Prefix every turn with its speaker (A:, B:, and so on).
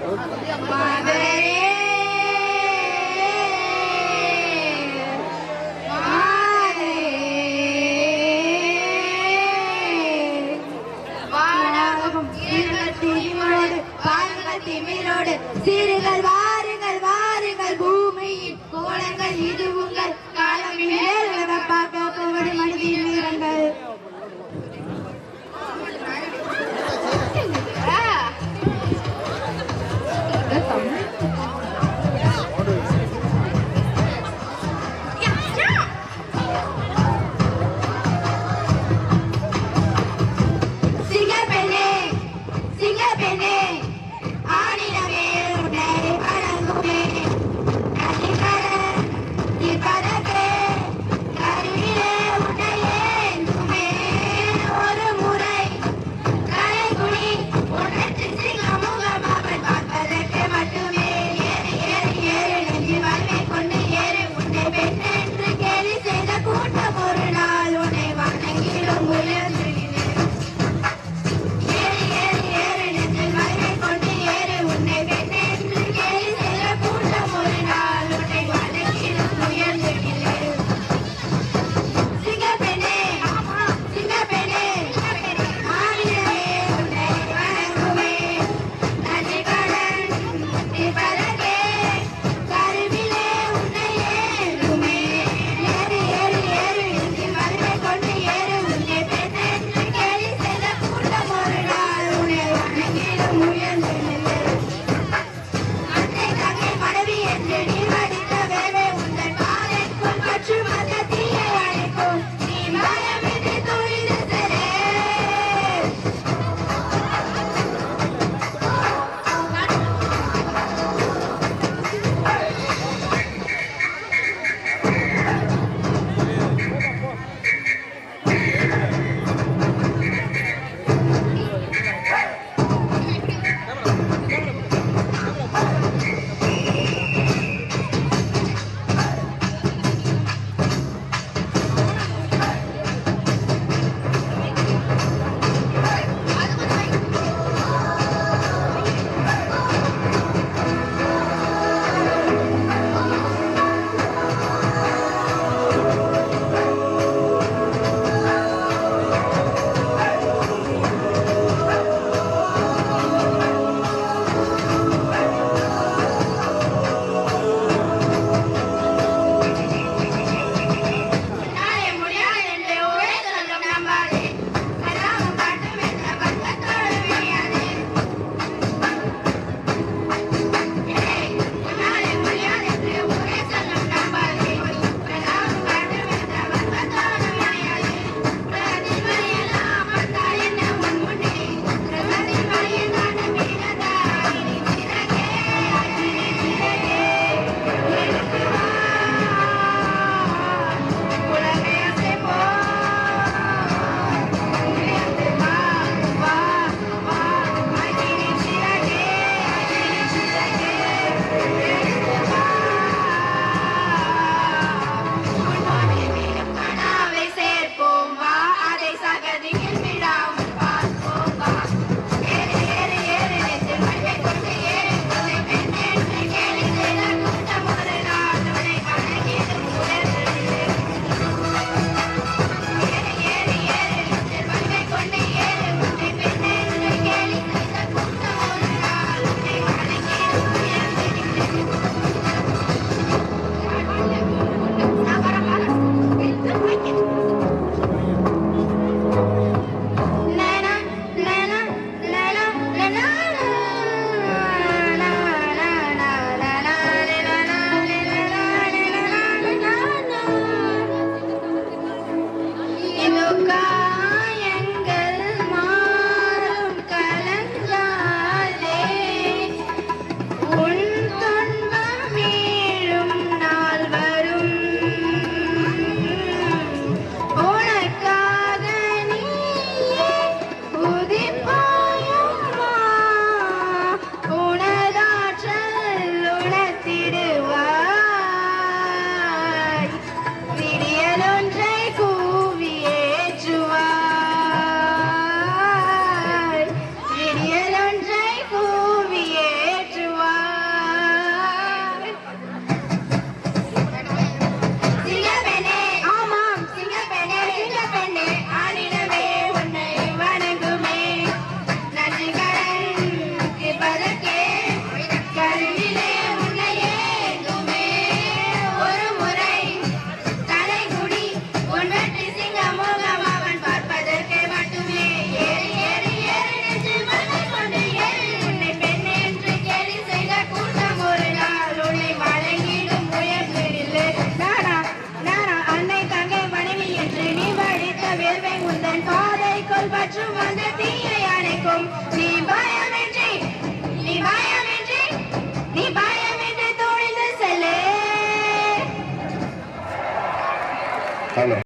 A: மாதரே திமிரோடு சீருங்கள் வாருங்கள் வாருங்கள் பூமியின் கோலங்கள் இது உங்கள் காலம்